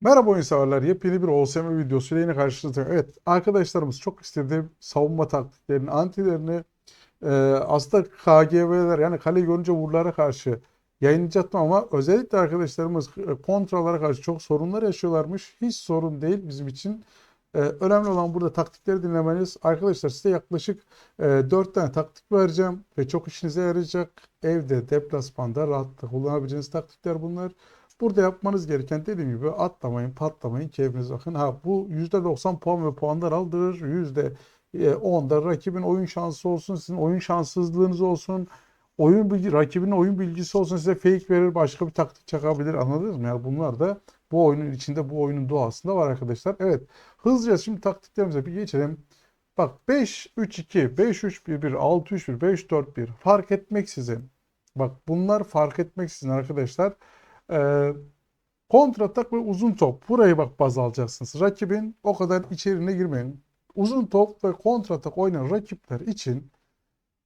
Merhaba oyun severler. Yepyeni bir OSM videosuyla yine karşınızdayım. Evet arkadaşlarımız çok istedi savunma taktiklerini, antilerini e, aslında KGV'ler yani kale görünce vurlara karşı yayınlayacaktım ama özellikle arkadaşlarımız e, kontralara karşı çok sorunlar yaşıyorlarmış. Hiç sorun değil bizim için. E, önemli olan burada taktikleri dinlemeniz. Arkadaşlar size yaklaşık e, 4 tane taktik vereceğim ve çok işinize yarayacak. Evde, deplasmanda rahatlıkla kullanabileceğiniz taktikler bunlar. Burada yapmanız gereken dediğim gibi atlamayın, patlamayın, keyfinize bakın. Ha bu %90 puan ve puanlar aldırır. %10'da rakibin oyun şansı olsun, sizin oyun şanssızlığınız olsun. Oyun bilgi, rakibin oyun bilgisi olsun size fake verir, başka bir taktik çakabilir. Anladınız mı? Yani bunlar da bu oyunun içinde, bu oyunun doğasında var arkadaşlar. Evet, hızlıca şimdi taktiklerimize bir geçelim. Bak 5-3-2, 5-3-1-1, 6-3-1, 5-4-1 fark etmeksizin. Bak bunlar fark etmeksizin arkadaşlar. Ee, kontratak ve uzun top. Burayı bak baz alacaksınız. Rakibin o kadar içeriğine girmeyin. Uzun top ve kontratak oynayan rakipler için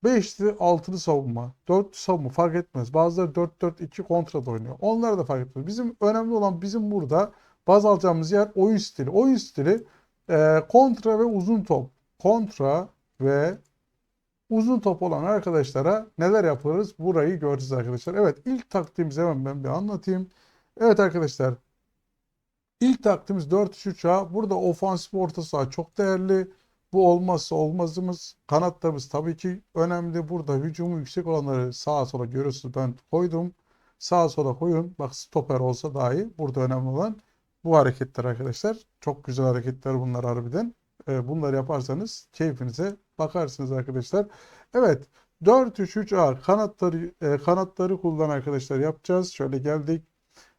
5'li 6'lı savunma, 4'lü savunma fark etmez. Bazıları 4-4-2 kontrat oynuyor. Onlar da fark etmez. Bizim önemli olan bizim burada baz alacağımız yer oyun stili. Oyun stili e, kontra ve uzun top. Kontra ve uzun top olan arkadaşlara neler yaparız? Burayı göreceğiz arkadaşlar. Evet ilk taktiğimizi hemen ben bir anlatayım. Evet arkadaşlar ilk taktiğimiz 4-3-3'a. Burada ofansif orta saha çok değerli. Bu olmazsa olmazımız. Kanatlarımız tabii ki önemli. Burada hücumu yüksek olanları sağa sola görüyorsunuz. Ben koydum. Sağa sola koyun. Bak stoper olsa dahi burada önemli olan bu hareketler arkadaşlar. Çok güzel hareketler bunlar harbiden. Ee, bunları yaparsanız keyfinize bakarsınız arkadaşlar. Evet 4-3-3-A kanatları e, kanatları kullan arkadaşlar yapacağız. Şöyle geldik.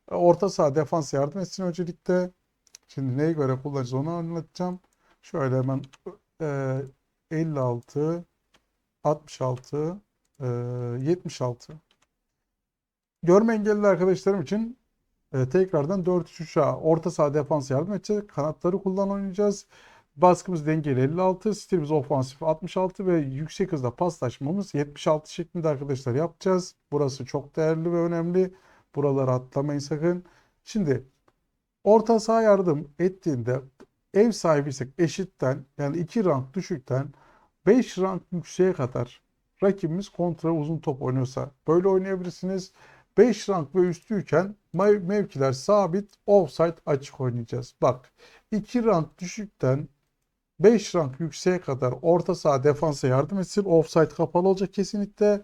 Orta saha defans yardım etsin öncelikle. Şimdi neye göre kullanacağız onu anlatacağım. Şöyle hemen e, 56 66 e, 76 Görme engelli arkadaşlarım için e, tekrardan 4-3-3'a orta saha defans yardım edecek. Kanatları kullan oynayacağız. Baskımız dengeli 56, stilimiz ofansif 66 ve yüksek hızda paslaşmamız 76 şeklinde arkadaşlar yapacağız. Burası çok değerli ve önemli. Buraları atlamayın sakın. Şimdi orta saha yardım ettiğinde ev sahibiysek eşitten yani 2 rank düşükten 5 rank yükseğe kadar rakibimiz kontra uzun top oynuyorsa böyle oynayabilirsiniz. 5 rank ve üstüyken mevkiler sabit offside açık oynayacağız. Bak 2 rank düşükten 5 rank yükseğe kadar orta saha defansa yardım etsin. Offside kapalı olacak kesinlikle.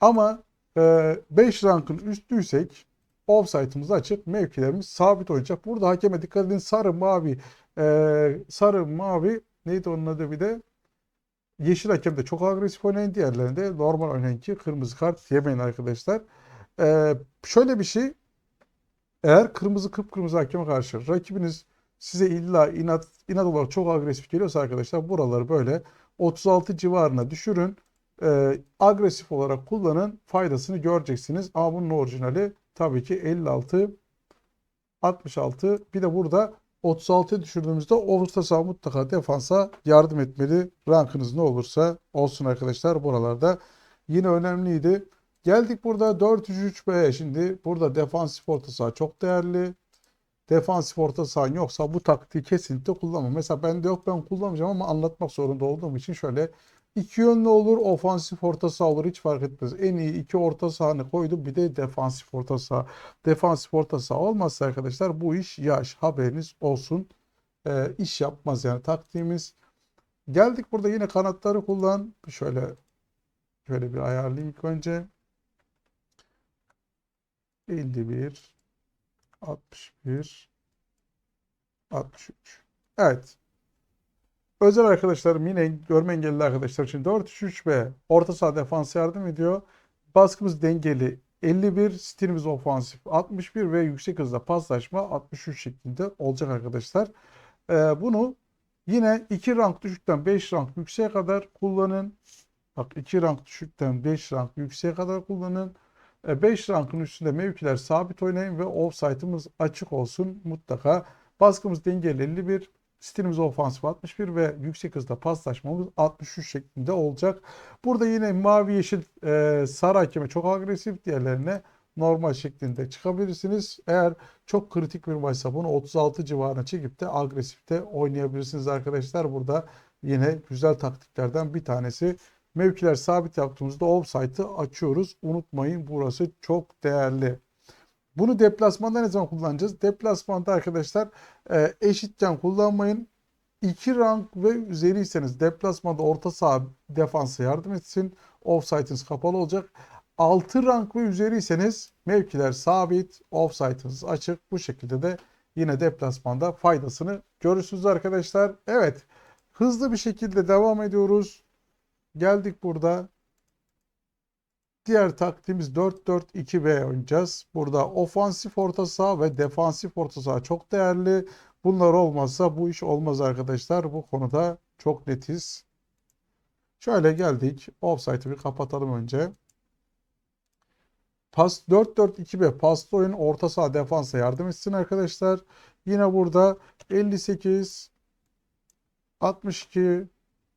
Ama 5 e, rankın üstüysek offside'ımız açık. Mevkilerimiz sabit olacak. Burada hakeme dikkat edin. Sarı, mavi, e, sarı, mavi neydi onun adı bir de? Yeşil hakem de çok agresif oynayın. Diğerlerinde normal oynayın ki kırmızı kart yemeyin arkadaşlar. E, şöyle bir şey. Eğer kırmızı kıpkırmızı hakeme karşı rakibiniz size illa inat, inat olarak çok agresif geliyorsa arkadaşlar buraları böyle 36 civarına düşürün. E, agresif olarak kullanın. Faydasını göreceksiniz. Ama bunun orijinali tabii ki 56 66 bir de burada 36'ya düşürdüğümüzde saha mutlaka defansa yardım etmeli. Rankınız ne olursa olsun arkadaşlar buralarda. Yine önemliydi. Geldik burada 4-3-3-B'ye. Şimdi burada defansif orta saha çok değerli defansif orta sahan yoksa bu taktiği kesinlikle kullanma. Mesela bende yok ben kullanmayacağım ama anlatmak zorunda olduğum için şöyle iki yönlü olur, ofansif orta saha olur hiç fark etmez. En iyi iki orta sahanı koydum bir de defansif orta saha. Defansif orta saha olmazsa arkadaşlar bu iş yaş haberiniz olsun. Ee, iş yapmaz yani taktiğimiz. Geldik burada yine kanatları kullan. Şöyle şöyle bir ayarlayayım ilk önce. 51 61 63 Evet. Özel arkadaşlarım yine görme engelli arkadaşlar için 4-3-3 orta saha defans yardım ediyor. Baskımız dengeli 51, stilimiz ofansif 61 ve yüksek hızda paslaşma 63 şeklinde olacak arkadaşlar. Ee, bunu yine 2 rank düşükten 5 rank yükseğe kadar kullanın. Bak 2 rank düşükten 5 rank yükseğe kadar kullanın. 5 e, rankın üstünde mevkiler sabit oynayın ve offside'ımız açık olsun mutlaka. Baskımız dengeli 51, stilimiz ofansif 61 ve yüksek hızda paslaşmamız 63 şeklinde olacak. Burada yine mavi yeşil e, sarı hakeme çok agresif diğerlerine normal şeklinde çıkabilirsiniz. Eğer çok kritik bir maçsa bunu 36 civarına çekip de agresifte oynayabilirsiniz arkadaşlar. Burada yine güzel taktiklerden bir tanesi. Mevkiler sabit yaptığımızda offside'ı açıyoruz. Unutmayın burası çok değerli. Bunu deplasmanda ne zaman kullanacağız? Deplasmanda arkadaşlar e, eşitken kullanmayın. 2 rank ve üzeriyseniz deplasmanda orta saha defansa yardım etsin. Offside'ınız kapalı olacak. 6 rank ve üzeriyseniz mevkiler sabit, offside'ınız açık. Bu şekilde de yine deplasmanda faydasını görürsünüz arkadaşlar. Evet, hızlı bir şekilde devam ediyoruz. Geldik burada. Diğer taktiğimiz 4-4-2B oynayacağız. Burada ofansif orta saha ve defansif orta saha çok değerli. Bunlar olmazsa bu iş olmaz arkadaşlar. Bu konuda çok netiz. Şöyle geldik. Offside'ı bir kapatalım önce. Pas 4-4-2B paslı oyun orta saha defansa yardım etsin arkadaşlar. Yine burada 58 62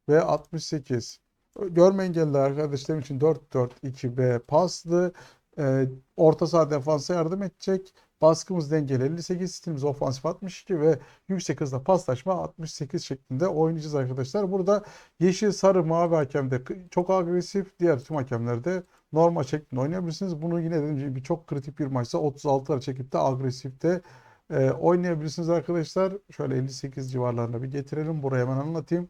ve 68. Görme engelli arkadaşlarım için 4-4-2B paslı. Ee, orta saha defansa yardım edecek. Baskımız dengeli 58, stilimiz ofansif 62 ve yüksek hızla paslaşma 68 şeklinde oynayacağız arkadaşlar. Burada yeşil, sarı, mavi hakemde çok agresif. Diğer tüm hakemlerde normal şeklinde oynayabilirsiniz. Bunu yine dediğim gibi çok kritik bir maçsa 36'lara çekip de agresifte e, oynayabilirsiniz arkadaşlar. Şöyle 58 civarlarına bir getirelim. Buraya hemen anlatayım.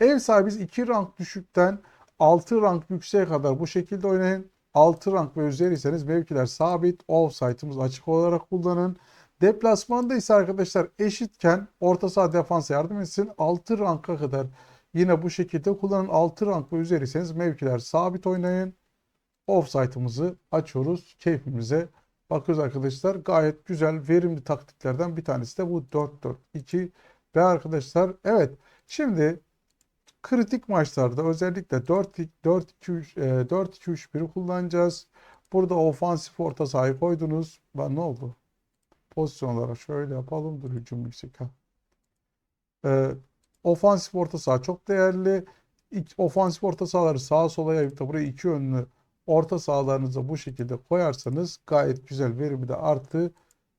Ev sahibi 2 rank düşükten 6 rank yükseğe kadar bu şekilde oynayın. 6 rank ve üzeriyseniz mevkiler sabit. Offside'ımız açık olarak kullanın. Deplasmanda ise arkadaşlar eşitken orta saha defansa yardım etsin. 6 ranka kadar yine bu şekilde kullanın. 6 rank ve üzeriyseniz mevkiler sabit oynayın. Offside'ımızı açıyoruz. Keyfimize bakıyoruz arkadaşlar. Gayet güzel, verimli taktiklerden bir tanesi de bu 4-4-2 ve arkadaşlar evet şimdi kritik maçlarda özellikle 4-2-3-1'i kullanacağız. Burada ofansif orta sahayı koydunuz. Bak ne oldu? Pozisyon olarak şöyle yapalım. Dur hücum yüksek. Ha. Ee, ofansif orta saha çok değerli. İk, ofansif orta sahaları sağa sola yayıp da buraya iki yönlü orta sahalarınıza bu şekilde koyarsanız gayet güzel verimi de artı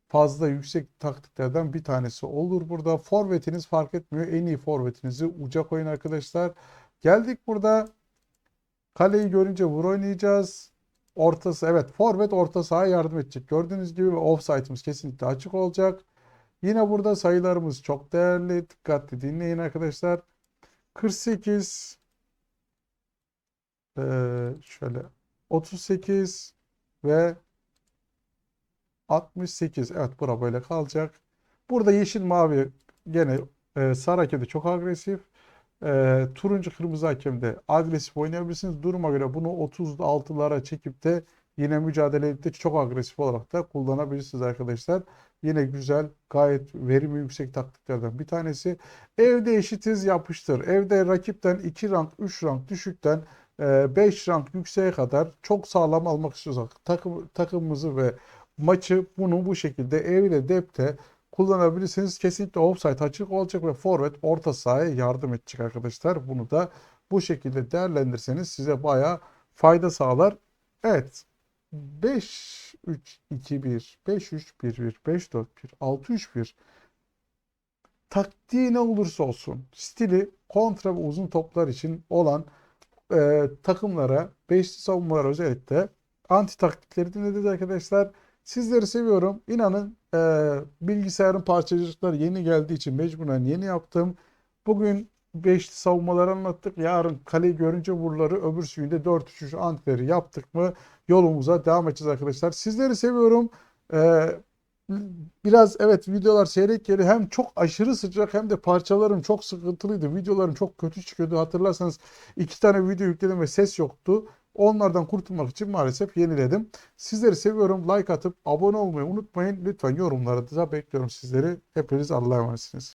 fazla yüksek taktiklerden bir tanesi olur burada. Forvetiniz fark etmiyor. En iyi forvetinizi uca koyun arkadaşlar. Geldik burada. Kaleyi görünce vur oynayacağız. Ortası evet forvet orta sahaya yardım edecek. Gördüğünüz gibi offside'ımız kesinlikle açık olacak. Yine burada sayılarımız çok değerli. Dikkatli dinleyin arkadaşlar. 48 ee, şöyle 38 ve 68. Evet bura böyle kalacak. Burada yeşil mavi gene e, sarı hakemde çok agresif. E, turuncu kırmızı hakemde agresif oynayabilirsiniz. Duruma göre bunu 36'lara çekip de yine mücadele edip de çok agresif olarak da kullanabilirsiniz arkadaşlar. Yine güzel gayet verimi yüksek taktiklerden bir tanesi. Evde eşitiz yapıştır. Evde rakipten 2 rank 3 rank düşükten 5 rank yükseğe kadar çok sağlam almak istiyorsak takım, takımımızı ve maçı bunu bu şekilde evde depte kullanabilirsiniz. Kesinlikle offside açık olacak ve forvet orta sahaya yardım edecek arkadaşlar. Bunu da bu şekilde değerlendirirseniz size bayağı fayda sağlar. Evet. 5 3 2 1 5 3 1 1 5 4 1 6 3 1 taktiği ne olursa olsun stili kontra ve uzun toplar için olan e, takımlara, beşli savunmalara özellikle anti taktikleri dinlediniz arkadaşlar. Sizleri seviyorum. İnanın e, bilgisayarın parçacıkları yeni geldiği için mecburen yeni yaptım. Bugün beşli savunmaları anlattık. Yarın kaleyi görünce vurları öbür suyunda 4-3-3 antileri yaptık mı yolumuza devam edeceğiz arkadaşlar. Sizleri seviyorum. E, biraz evet videolar seyrek geliyor. Hem çok aşırı sıcak hem de parçalarım çok sıkıntılıydı. Videolarım çok kötü çıkıyordu. Hatırlarsanız iki tane video yükledim ve ses yoktu. Onlardan kurtulmak için maalesef yeniledim. Sizleri seviyorum. Like atıp abone olmayı unutmayın. Lütfen yorumlarda da bekliyorum sizleri. Hepiniz Allah'a emanetsiniz.